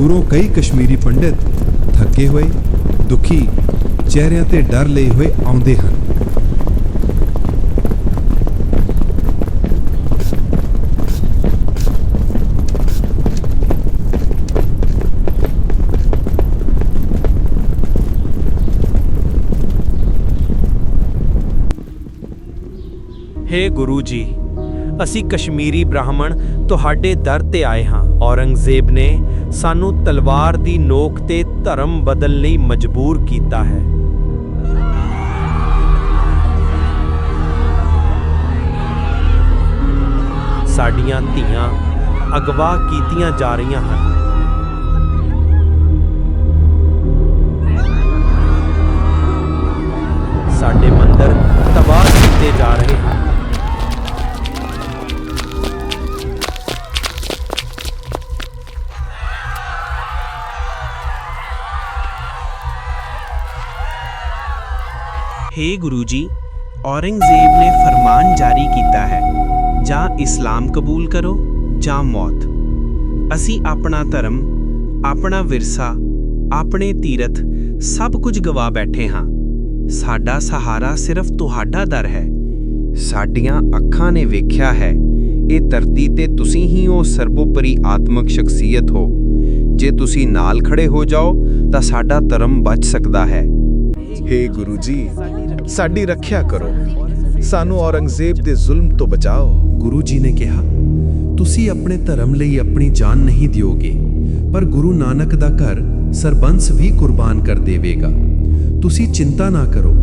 ਦੂਰੋਂ ਕਈ ਕਸ਼ਮੀਰੀ ਪੰਡਿਤ ਥੱਕੇ ਹੋਏ, ਦੁਖੀ, ਚਿਹਰਿਆਂ ਤੇ ਡਰ ਲਏ ਹੋਏ ਆਉਂਦੇ ਹਨ। ਹੇ ਗੁਰੂ ਜੀ, ਅਸੀਂ ਕਸ਼ਮੀਰੀ ਬ੍ਰਾਹਮਣ ਤੁਹਾਡੇ ਦਰ ਤੇ ਆਏ ਹਾਂ। ਔਰੰਗਜ਼ੇਬ ਨੇ ਸਾਨੂੰ ਤਲਵਾਰ ਦੀ ਨੋਕ ਤੇ ਧਰਮ ਬਦਲਣ ਲਈ ਮਜਬੂਰ ਕੀਤਾ ਹੈ। ਸਾਡੀਆਂ ਧੀਆਂ ਅਗਵਾ ਕੀਤੀਆਂ ਜਾ ਰਹੀਆਂ ਹਨ। ਸਾਡੇ ਮੰਦਰ ਤਬਾਹ ਕੀਤੇ ਜਾ ਰਹੇ ਹਨ। ਹੇ ਗੁਰੂ ਜੀ ਔਰੰਗਜ਼ੇਬ ਨੇ ਫਰਮਾਨ ਜਾਰੀ ਕੀਤਾ ਹੈ, ਜਾਂ ਇਸਲਾਮ ਕਬੂਲ ਕਰੋ, ਜਾਂ ਮੌਤ। ਅਸੀਂ ਆਪਣਾ ਧਰਮ, ਆਪਣਾ ਵਿਰਸਾ, ਆਪਣੇ ਤੀਰਥ, ਸਭ ਕੁਝ ਗਵਾ ਬੈਠੇ ਹਾਂ। ਸਾਡਾ ਸਹਾਰਾ ਸਿਰਫ ਤੁਹਾਡਾ ਦਰ ਹੈ। ਸਾਡੀਆਂ ਅੱਖਾਂ ਨੇ ਵੇਖਿਆ ਹੈ, ਇਹ ਧਰਤੀ ਤੇ ਤੁਸੀਂ ਹੀ ਉਹ ਸਰਬੋਪਰੀ ਆਤਮਿਕ ਸ਼ਖਸੀਅਤ ਹੋ। ਜੇ ਤੁਸੀਂ ਨਾਲ ਖੜੇ ਹੋ ਜਾਓ, ਤਾਂ ਸਾਡਾ ਧਰਮ ਬਚ ਸਕਦਾ ਹੈ। ਹੇ ਗੁਰੂ ਜੀ ਸਾਡੀ ਰੱਖਿਆ ਕਰੋ। ਸਾਨੂੰ ਔਰੰਗਜ਼ੇਬ ਦੇ ਜ਼ੁਲਮ ਤੋਂ ਬਚਾਓ। ਗੁਰੂ ਜੀ ਨੇ ਕਿਹਾ, ਤੁਸੀਂ ਆਪਣੇ ਧਰਮ ਲਈ ਆਪਣੀ ਜਾਨ ਨਹੀਂ ਦਿਓਗੇ, ਪਰ ਗੁਰੂ ਨਾਨਕ ਦਾ ਘਰ ਸਰਬੰਸ ਵੀ ਕੁਰਬਾਨ ਕਰ ਦੇਵੇਗਾ। ਤੁਸੀਂ ਚਿੰਤਾ ਨਾ ਕਰੋ,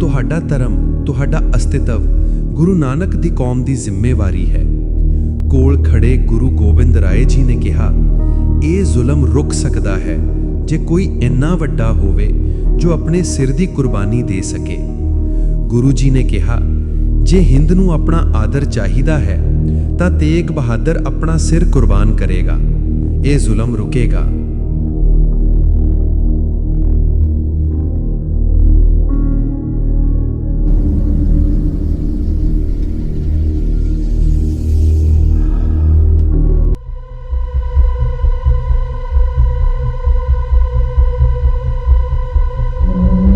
ਤੁਹਾਡਾ ਧਰਮ, ਤੁਹਾਡਾ ਅਸਤਿਤਵ ਗੁਰੂ ਨਾਨਕ ਦੀ ਕੌਮ ਦੀ ਜ਼ਿੰਮੇਵਾਰੀ ਹੈ। ਕੋਲ ਖੜੇ ਗੁਰੂ ਗੋਬਿੰਦ ਰਾਏ ਜੀ ਨੇ ਕਿਹਾ, ਇਹ ਜ਼ੁਲਮ ਰੁਕ ਸਕਦਾ ਹੈ ਜੇ ਕੋਈ ਇੰਨਾ ਵੱਡਾ ਹੋਵੇ ਜੋ ਆਪਣੇ ਸਿਰ ਦੀ ਕੁਰਬਾਨੀ ਦੇ ਸਕੇ। ਗੁਰੂ ਜੀ ਨੇ ਕਿਹਾ, ਜੇ ਹਿੰਦ ਨੂੰ ਆਪਣਾ ਆਦਰ ਚਾਹੀਦਾ ਹੈ, ਤਾਂ ਤੇਗ ਬਹਾਦਰ ਆਪਣਾ ਸਿਰ ਕੁਰਬਾਨ ਕਰੇਗਾ। ਇਹ ਜ਼ੁਲਮ ਰੁਕੇਗਾ।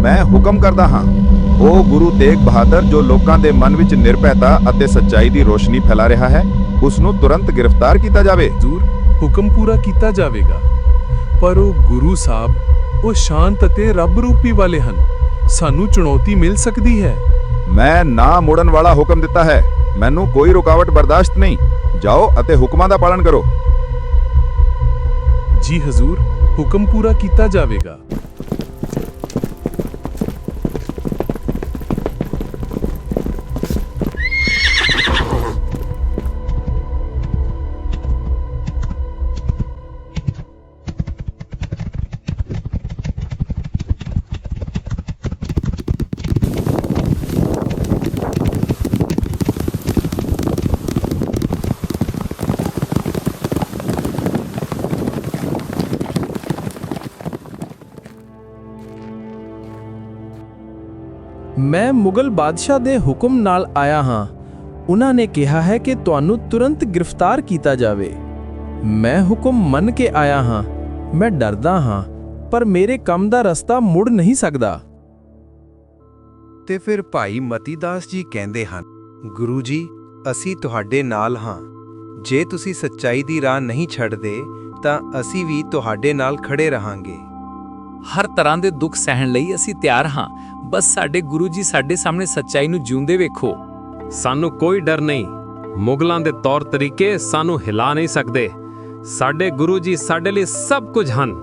ਮੈਂ ਹੁਕਮ ਕਰਦਾ ਹਾਂ ਉਹ ਗੁਰੂ ਤੇਗ ਬਹਾਦਰ ਜੋ ਲੋਕਾਂ ਦੇ ਮਨ ਵਿੱਚ ਨਿਰਭੈਤਾ ਅਤੇ ਸੱਚਾਈ ਦੀ ਰੋਸ਼ਨੀ ਫੈਲਾ ਰਿਹਾ ਹੈ ਉਸ ਨੂੰ ਤੁਰੰਤ ਗ੍ਰਿਫਤਾਰ ਕੀਤਾ ਜਾਵੇ। ਹਜ਼ੂਰ ਹੁਕਮ ਪੂਰਾ ਕੀਤਾ ਜਾਵੇਗਾ। ਪਰ ਉਹ ਗੁਰੂ ਸਾਹਿਬ ਉਹ ਸ਼ਾਂਤ ਅਤੇ ਰੱਬ ਰੂਪੀ ਵਾਲੇ ਹਨ। ਸਾਨੂੰ ਚੁਣੌਤੀ ਮਿਲ ਸਕਦੀ ਹੈ। ਮੈਂ ਨਾ ਮੁੜਨ ਵਾਲਾ ਹੁਕਮ ਦਿੱਤਾ ਹੈ। ਮੈਨੂੰ ਕੋਈ ਰੁਕਾਵਟ ਬਰਦਾਸ਼ਤ ਨਹੀਂ। ਜਾਓ ਅਤੇ ਹੁਕਮਾਂ ਦਾ ਪਾਲਣ ਕਰੋ। ਜੀ ਹਜ਼ੂਰ ਹੁਕਮ ਪੂਰਾ ਕੀਤਾ ਜਾਵੇਗਾ। ਮੈਂ ਮੁਗਲ ਬਾਦਸ਼ਾਹ ਦੇ ਹੁਕਮ ਨਾਲ ਆਇਆ ਹਾਂ। ਉਹਨਾਂ ਨੇ ਕਿਹਾ ਹੈ ਕਿ ਤੁਹਾਨੂੰ ਤੁਰੰਤ ਗ੍ਰਿਫਤਾਰ ਕੀਤਾ ਜਾਵੇ। ਮੈਂ ਹੁਕਮ ਮੰਨ ਕੇ ਆਇਆ ਹਾਂ। ਮੈਂ ਡਰਦਾ ਹਾਂ, ਪਰ ਮੇਰੇ ਕੰਮ ਦਾ ਰਸਤਾ ਮੁੜ ਨਹੀਂ ਸਕਦਾ। ਤੇ ਫਿਰ ਭਾਈ ਮਤੀਦਾਸ ਜੀ ਕਹਿੰਦੇ ਹਨ, ਗੁਰੂ ਜੀ, ਅਸੀਂ ਤੁਹਾਡੇ ਨਾਲ ਹਾਂ। ਜੇ ਤੁਸੀਂ ਸੱਚਾਈ ਦੀ ਰਾਹ ਨਹੀਂ ਛੱਡਦੇ, ਤਾਂ ਅਸੀਂ ਵੀ ਤੁਹਾਡੇ ਨਾਲ ਖੜੇ ਰਹਾਂਗੇ। ਹਰ ਤਰ੍ਹਾਂ ਦੇ ਦੁੱਖ ਸਹਿਣ ਲਈ ਅਸੀਂ ਤਿਆਰ ਹਾਂ। ਬਸ ਸਾਡੇ ਗੁਰੂ ਜੀ ਸਾਡੇ ਸਾਹਮਣੇ ਸੱਚਾਈ ਨੂੰ ਜਿਉਂਦੇ ਵੇਖੋ। ਸਾਨੂੰ ਕੋਈ ਡਰ ਨਹੀਂ। ਮੁਗਲਾਂ ਦੇ ਤੌਰ ਤਰੀਕੇ ਸਾਨੂੰ ਹਿਲਾ ਨਹੀਂ ਸਕਦੇ। ਸਾਡੇ ਗੁਰੂ ਜੀ ਸਾਡੇ ਲਈ ਸਭ ਕੁਝ ਹਨ।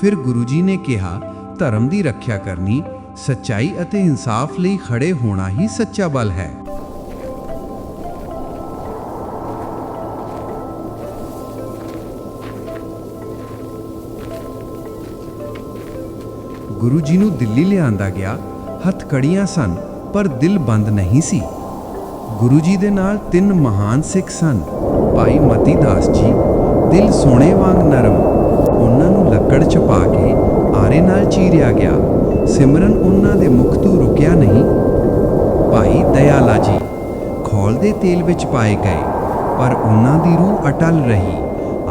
ਫਿਰ ਗੁਰੂ ਜੀ ਨੇ ਕਿਹਾ ਧਰਮ ਦੀ ਰੱਖਿਆ ਕਰਨੀ ਸੱਚਾਈ ਅਤੇ ਇਨਸਾਫ ਲਈ ਖੜੇ ਹੋਣਾ ਹੀ ਸੱਚਾ ਬਲ ਹੈ। ਗੁਰੂ ਜੀ ਨੂੰ ਦਿੱਲੀ ਲਿਆਂਦਾ ਗਿਆ, ਹੱਥ ਕੜੀਆਂ ਸਨ, ਪਰ ਦਿਲ ਬੰਦ ਨਹੀਂ ਸੀ। ਗੁਰੂ ਜੀ ਦੇ ਨਾਲ ਤਿੰਨ ਮਹਾਨ ਸਿੱਖ ਸਨ, ਭਾਈ ਮਤੀ ਦਾਸ ਜੀ, ਦਿਲ ਸੋਨੇ ਵਾਂਗ ਨਰਮ। ਉਹਨਾਂ ਨੂੰ ਲੱਕੜ ਚ ਪਾ ਕੇ ਆਰੇ ਨਾਲ ਚੀਰਿਆ ਗਿਆ। ਸਿਮਰਨ ਉਹਨਾਂ ਦੇ ਮੁਖ ਤੋਂ ਰੁਕਿਆ ਨਹੀਂ। ਭਾਈ ਦਇਆਲਾ ਜੀ ਖੋਲ ਦੇ ਤੇਲ ਵਿੱਚ ਪਾਏ ਗਏ, ਪਰ ਉਹਨਾਂ ਦੀ ਰੂਹ ਅਟਲ ਰਹੀ।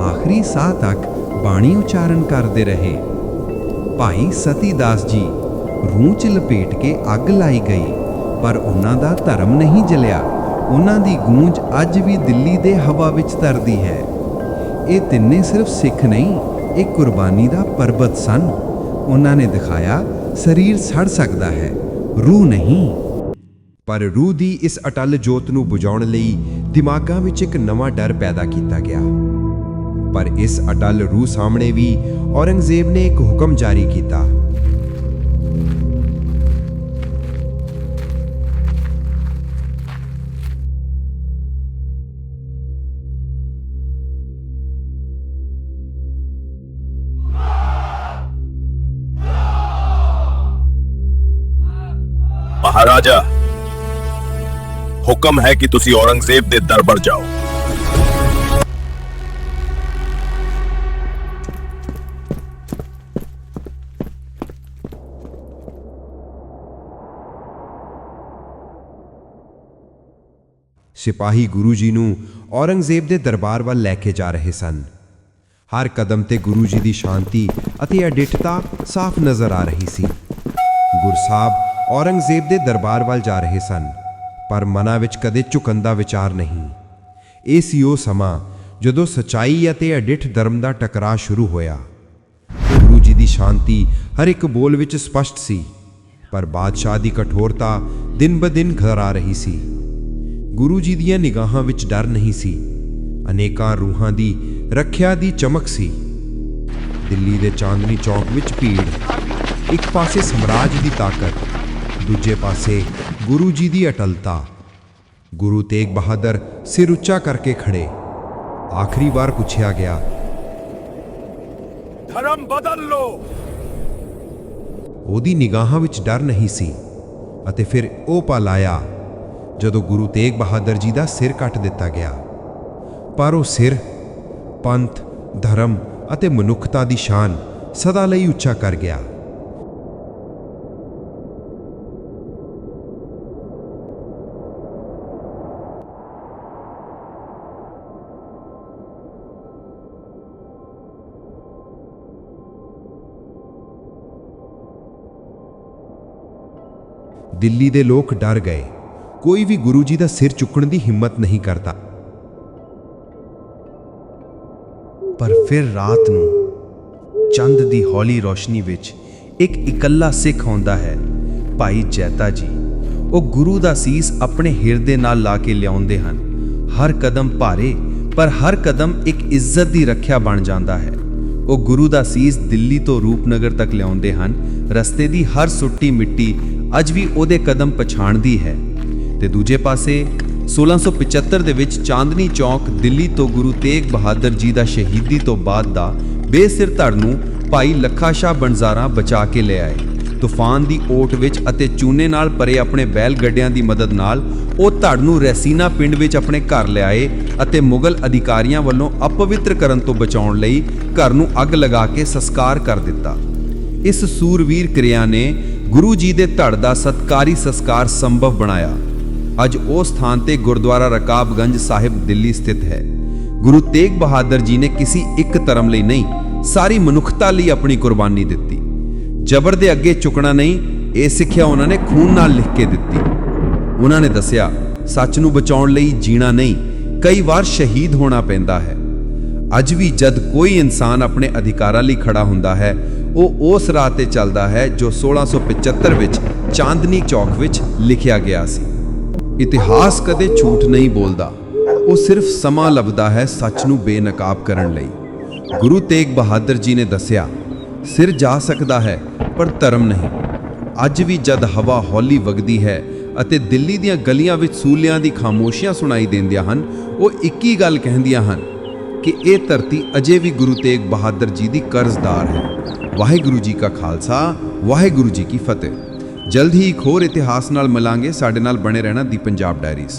ਆਖਰੀ ਸਾਹ ਤੱਕ ਬਾਣੀ ਉਚਾਰਨ ਕਰਦੇ ਰਹੇ। ਭਾਈ ਸਤੀਦਾਸ ਜੀ ਰੂਹ 'ਚ ਲਪੇਟ ਕੇ ਅੱਗ ਲਾਈ ਗਈ, ਪਰ ਉਹਨਾਂ ਦਾ ਧਰਮ ਨਹੀਂ ਜਲਿਆ। ਉਹਨਾਂ ਦੀ ਗੂੰਜ ਅੱਜ ਵੀ ਦਿੱਲੀ ਦੇ ਹਵਾ ਵਿੱਚ ਤਰਦੀ ਹੈ। ਇਹ ਤਿੰਨੇ ਸਿਰਫ ਸਿੱਖ ਨਹੀਂ, ਇਹ ਕੁਰਬਾਨੀ ਦਾ ਪਰਬਤ ਸਨ। ਉਹਨਾਂ ਨੇ ਦਿਖਾਇਆ, ਸਰੀਰ ਸੜ ਸਕਦਾ ਹੈ, ਰੂਹ ਨਹੀਂ। ਪਰ ਰੂਹ ਦੀ ਇਸ ਅਟਲ ਜੋਤ ਨੂੰ ਬੁਝਾਉਣ ਲਈ ਦਿਮਾਗਾਂ ਵਿੱਚ ਇੱਕ ਨਵਾਂ ਡਰ ਪੈਦਾ ਕੀਤਾ ਗਿਆ। ਪਰ ਇਸ ਅਟਲ ਰੂਹ ਸਾਹਮਣੇ ਵੀ ਔਰੰਗਜ਼ੇਬ ਨੇ ਇੱਕ ਹੁਕਮ ਜਾਰੀ ਕੀਤਾ। ਮਹਾਰਾਜਾ, ਹੁਕਮ ਹੈ ਕਿ ਤੁਸੀਂ ਔਰੰਗਜ਼ੇਬ ਦੇ ਦਰਬਾਰ ਜਾਓ। ਸਿਪਾਹੀ ਗੁਰੂ ਜੀ ਨੂੰ ਔਰੰਗਜ਼ੇਬ ਦੇ ਦਰਬਾਰ ਵੱਲ ਲੈ ਕੇ ਜਾ ਰਹੇ ਸਨ। ਹਰ ਕਦਮ ਤੇ ਗੁਰੂ ਜੀ ਦੀ ਸ਼ਾਂਤੀ ਅਤੇ ਅਡਿੱਠਤਾ ਸਾਫ਼ ਨਜ਼ਰ ਆ ਰਹੀ ਸੀ। ਗੁਰਸਾਹਿਬ ਔਰੰਗਜ਼ੇਬ ਦੇ ਦਰਬਾਰ ਵੱਲ ਜਾ ਰਹੇ ਸਨ, ਪਰ ਮਨਾਂ ਵਿੱਚ ਕਦੇ ਝੁਕਣ ਦਾ ਵਿਚਾਰ ਨਹੀਂ। ਇਹ ਸੀ ਉਹ ਸਮਾਂ ਜਦੋਂ ਸਚਾਈ ਅਤੇ ਅਡਿੱਠ ਧਰਮ ਦਾ ਟਕਰਾਅ ਸ਼ੁਰੂ ਹੋਇਆ। ਗੁਰੂ ਜੀ ਦੀ ਸ਼ਾਂਤੀ ਹਰ ਇੱਕ ਬੋਲ ਵਿੱਚ ਸਪਸ਼ਟ ਸੀ, ਪਰ ਬਾਦਸ਼ਾਹ ਦੀ ਕਠੋਰਤਾ ਦਿਨ-ਬ-ਦਿਨ ਘਰ ਆ ਰਹੀ ਸੀ। ਗੁਰੂ ਜੀ ਦੀਆਂ ਨਿਗਾਹਾਂ ਵਿੱਚ ਡਰ ਨਹੀਂ ਸੀ। ਅਨੇਕਾਂ ਰੂਹਾਂ ਦੀ ਰੱਖਿਆ ਦੀ ਚਮਕ ਸੀ। ਦਿੱਲੀ ਦੇ ਚਾਂਦਨੀ ਚੌਕ ਵਿੱਚ ਭੀੜ। ਇੱਕ ਪਾਸੇ ਸਮਰਾਜ ਦੀ ਤਾਕਤ ਦੂਜੇ ਪਾਸੇ ਗੁਰੂ ਜੀ ਦੀ ਅਟਲਤਾ। ਗੁਰੂ ਤੇਗ ਬਹਾਦਰ ਸਿਰ ਉੱਚਾ ਕਰਕੇ ਖੜੇ। ਆਖਰੀ ਵਾਰ ਪੁੱਛਿਆ ਗਿਆ ਧਰਮ ਬਦਲ ਲੋ ਉਹਦੀ ਨਿਗਾਹਾਂ ਵਿੱਚ ਡਰ ਨਹੀਂ ਸੀ ਅਤੇ ਫਿਰ ਉਹ ਪਲ ਆਇਆ। ਜਦੋਂ ਗੁਰੂ ਤੇਗ ਬਹਾਦਰ ਜੀ ਦਾ ਸਿਰ ਕੱਟ ਦਿੱਤਾ ਗਿਆ। ਪਰ ਉਹ ਸਿਰ, ਪੰਥ, ਧਰਮ ਅਤੇ ਮਨੁੱਖਤਾ ਦੀ ਸ਼ਾਨ ਸਦਾ ਲਈ ਉੱਚਾ ਕਰ ਗਿਆ। ਦਿੱਲੀ ਦੇ ਲੋਕ ਡਰ ਗਏ। ਕੋਈ ਵੀ ਗੁਰੂ ਜੀ ਦਾ ਸਿਰ ਚੁੱਕਣ ਦੀ ਹਿੰਮਤ ਨਹੀਂ ਕਰਦਾ। ਪਰ ਫਿਰ ਰਾਤ ਨੂੰ ਚੰਦ ਦੀ ਹੌਲੀ ਰੋਸ਼ਨੀ ਵਿੱਚ ਇੱਕ ਇਕੱਲਾ ਸਿੱਖ ਆਉਂਦਾ ਹੈ, ਭਾਈ ਜੈਤਾ ਜੀ। ਉਹ ਗੁਰੂ ਦਾ ਸੀਸ ਆਪਣੇ ਹਿਰਦੇ ਨਾਲ ਲਾ ਕੇ ਲਿਆਉਂਦੇ ਹਨ। ਹਰ ਕਦਮ ਭਾਰੇ, ਪਰ ਹਰ ਕਦਮ ਇੱਕ ਇੱਜ਼ਤ ਦੀ ਰੱਖਿਆ ਬਣ ਜਾਂਦਾ ਹੈ। ਉਹ ਗੁਰੂ ਦਾ ਸੀਸ ਦਿੱਲੀ ਤੋਂ ਰੂਪਨਗਰ ਤੱਕ ਲਿਆਉਂਦੇ ਹਨ। ਰਸਤੇ ਦੀ ਹਰ ਸੁੱਟੀ ਮਿੱਟੀ ਅੱਜ ਵੀ ਉਹਦੇ ਕਦਮ ਪਛਾਣਦੀ ਹੈ। ਤੇ ਦੂਜੇ ਪਾਸੇ 1675 ਦੇ ਵਿੱਚ ਚਾਂਦਨੀ ਚੌਕ ਦਿੱਲੀ ਤੋਂ ਗੁਰੂ ਤੇਗ ਬਹਾਦਰ ਜੀ ਦਾ ਸ਼ਹੀਦੀ ਤੋਂ ਬਾਅਦ ਦਾ ਬੇਸਿਰ ਧੜ ਨੂੰ ਭਾਈ ਲੱਖਾ ਸ਼ਾਹ ਬਣਜ਼ਾਰਾ ਬਚਾ ਕੇ ਲੈ ਆਏ। ਤੂਫਾਨ ਦੀ ਓਟ ਵਿੱਚ ਅਤੇ ਚੂਨੇ ਨਾਲ ਭਰੇ ਆਪਣੇ ਬੈਲ ਗੱਡਿਆਂ ਦੀ ਮਦਦ ਨਾਲ ਉਹ ਧੜ ਨੂੰ ਰੈਸੀਨਾ ਪਿੰਡ ਵਿੱਚ ਆਪਣੇ ਘਰ ਲਿਆਏ ਅਤੇ ਮੁਗਲ ਅਧਿਕਾਰੀਆਂ ਵੱਲੋਂ ਅਪਵਿੱਤਰ ਕਰਨ ਤੋਂ ਬਚਾਉਣ ਲਈ ਘਰ ਨੂੰ ਅੱਗ ਲਗਾ ਕੇ ਸੰਸਕਾਰ ਕਰ ਦਿੱਤਾ। ਇਸ ਸੂਰਵੀਰ ਕਿਰਿਆ ਨੇ ਗੁਰੂ ਜੀ ਦੇ ਧੜ ਦਾ ਸਤਕਾਰੀ ਸੰਸਕਾਰ ਸੰਭਵ ਬਣਾਇਆ। ਅੱਜ ਉਹ ਸਥਾਨ ਤੇ ਗੁਰਦੁਆਰਾ ਰਕਾਬਗੰਜ ਸਾਹਿਬ ਦਿੱਲੀ ਸਥਿਤ ਹੈ। ਗੁਰੂ ਤੇਗ ਬਹਾਦਰ ਜੀ ਨੇ ਕਿਸੇ ਇੱਕ ਧਰਮ ਲਈ ਨਹੀਂ, ਸਾਰੀ ਮਨੁੱਖਤਾ ਲਈ ਆਪਣੀ ਕੁਰਬਾਨੀ ਦਿੱਤੀ। ਜ਼ਬਰ ਦੇ ਅੱਗੇ ਝੁਕਣਾ ਨਹੀਂ, ਇਹ ਸਿੱਖਿਆ ਉਹਨਾਂ ਨੇ ਖੂਨ ਨਾਲ ਲਿਖ ਕੇ ਦਿੱਤੀ। ਉਹਨਾਂ ਨੇ ਦੱਸਿਆ, ਸੱਚ ਨੂੰ ਬਚਾਉਣ ਲਈ ਜੀਣਾ ਨਹੀਂ, ਕਈ ਵਾਰ ਸ਼ਹੀਦ ਹੋਣਾ ਪੈਂਦਾ ਹੈ। ਅੱਜ ਵੀ ਜਦ ਕੋਈ ਇਨਸਾਨ ਆਪਣੇ ਅਧਿਕਾਰਾਂ ਲਈ ਖੜਾ ਹੁੰਦਾ ਹੈ, ਉਹ ਉਸ ਰਾਹ ਤੇ ਚੱਲਦਾ ਹੈ ਜੋ 1675 ਵਿੱਚ ਚਾਂਦਨੀ ਚੌਕ ਵਿੱਚ ਲਿਖਿਆ ਗਿਆ ਸੀ। ਇਤਿਹਾਸ ਕਦੇ ਝੂਠ ਨਹੀਂ ਬੋਲਦਾ। ਉਹ ਸਿਰਫ ਸਮਾਂ ਲੱਭਦਾ ਹੈ ਸੱਚ ਨੂੰ ਬੇਨਕਾਬ ਕਰਨ ਲਈ। ਗੁਰੂ ਤੇਗ ਬਹਾਦਰ ਜੀ ਨੇ ਦੱਸਿਆ, ਸਿਰ ਜਾ ਸਕਦਾ ਹੈ, ਪਰ ਧਰਮ ਨਹੀਂ। ਅੱਜ ਵੀ ਜਦ ਹਵਾ ਹੌਲੀ ਵਗਦੀ ਹੈ ਅਤੇ ਦਿੱਲੀ ਦੀਆਂ ਗਲੀਆਂ ਵਿੱਚ ਸੂਲਿਆਂ ਦੀ ਖਾਮੋਸ਼ੀਆਂ ਸੁਣਾਈ ਦਿੰਦੀਆਂ ਹਨ, ਉਹ ਇੱਕ ਹੀ ਗੱਲ ਕਹਿੰਦੀਆਂ ਹਨ ਕਿ ਇਹ ਧਰਤੀ ਅਜੇ ਵੀ ਗੁਰੂ ਤੇਗ ਬਹਾਦਰ ਜੀ ਦੀ ਕਰਜ਼ਦਾਰ ਹੈ। ਵਾਹਿਗੁਰੂ ਜੀ ਕਾ ਖਾਲਸਾ, ਵਾਹਿਗੁਰੂ ਜੀ ਕੀ ਫਤਿਹ। ਜਲਦ ਹੀ ਇੱਕ ਹੋਰ ਇਤਿਹਾਸ ਨਾਲ ਮਿਲਾਂਗੇ। ਸਾਡੇ ਨਾਲ ਬਣੇ ਰਹਿਣਾ ਦੀ ਪੰਜਾਬ ਡਾਇਰੀਜ਼।